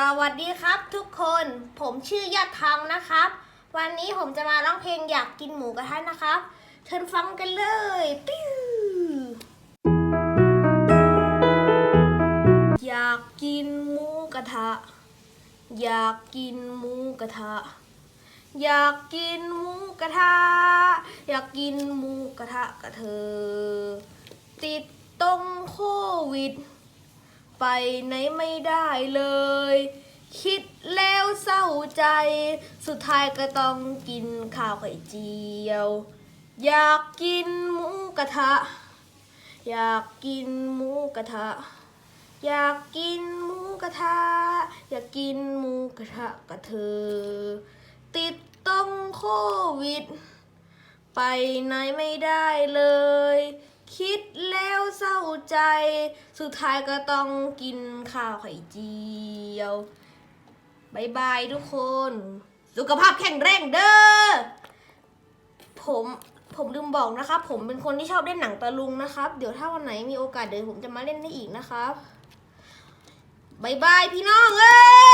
สวัสดีครับทุกคนผมชื่อยอดทองนะครับ วันนี้ผมจะมาร้องเพลงอยากกินหมูกระทะนะครับ เชิญฟังกันเลยปิ้วอยากกินหมูกระทะ อยากกินหมูกระทะ อยากกินหมูกระทะ อยากกินหมูกระทะกับเธอ ติดตรงโควิด ไปไหนไม่ได้เลย คิดแล้วเศร้าใจ สุดท้ายก็ต้องกินข้าวไข่เจียว อยากกินหมูกระทะ อยากกินหมูกระทะ อยากกินหมูกระทะ อยากกินหมูกระทะกับเธอ ติดต้องโควิด ไปไหนไม่ได้เลย คิดแล้ว เศร้าใจ สุดท้ายก็ต้องกินข้าวไข่เจียวบายบายทุกคน สุขภาพแข็งแรงเด้อ ผมผมลืมบอกนะครับ ผมเป็นคนที่ชอบเล่นหนังตะลุงนะครับ เดี๋ยวถ้าวันไหนมีโอกาสเดี๋ยวผมจะมาเล่นได้อีกนะครับบายบายพี่น้องเอ้ย